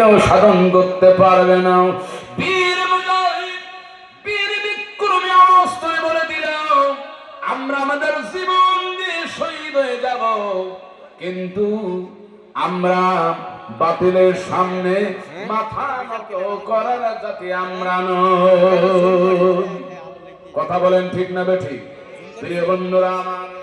কেউ সাধন করতে পারবে না। হয়ে যাব। কিন্তু আমরা বাতিলের সামনে মাথা করার জাতি আমরা কথা বলেন ঠিক না বেঠিক প্রিয় বন্ধুরা, আমার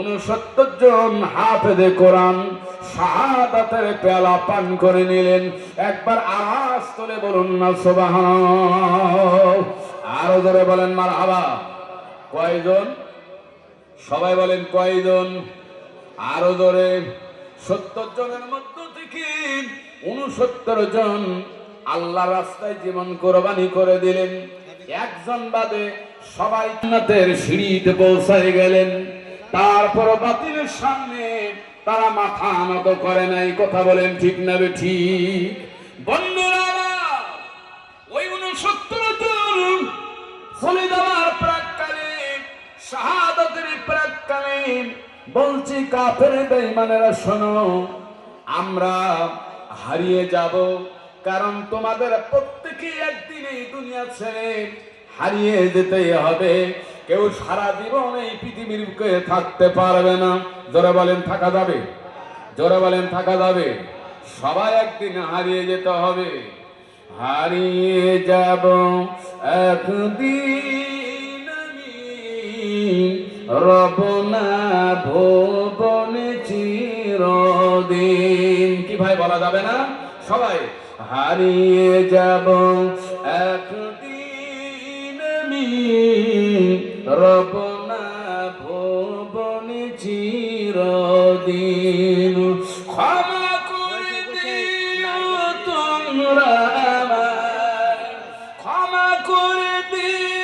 উনসত্তর জন হাফেদে কোরআন শাহাদাতের পেলা পান করে নিলেন। একবার আওয়াজ তোলে বলুন না সোবাহ আরও ধরে বলেন মার হাবা কয়জন? সবাই বলেন, কয়জন? আরও ধরে সত্তর জনের মধ্য থেকে উনসত্তর জন আল্লাহ রাস্তায় জীবন কোরবানি করে দিলেন। একজন বাদে সবাই সিঁড়িতে পৌঁছায় গেলেন। তারপর বাতিলের সামনে তারা মাথা নত করে নাই। কথা বলেন ঠিক না বে ঠিক? বন্ধুরা ওই উনসত্তর চলে যাওয়ার প্রাককালে, শাহাদাতের প্রাককালে বলছি, কাফের বেঈমানেরা শোনো, আমরা হারিয়ে যাব, কারণ তোমাদের প্রত্যেকেই একদিন এই দুনিয়া ছেড়ে হারিয়ে যেতেই হবে। কেউ সারা জীবন এই পৃথিবীর থাকতে পারবে না। জোরে বলেন, থাকা যাবে? জোরে বলেন, থাকা যাবে? সবাই একদিন হারিয়ে যেতে হবে। হারিয়ে যাব একদিন আমি। রবনা ভুবন চিরদিন। কি ভাই, বলা যাবে না? সবাই, হারিয়ে যাব একদিন আমি। রব না ভুবন চিরদিন। ক্ষমা করে দিও তোমরা ক্ষমা করে দিও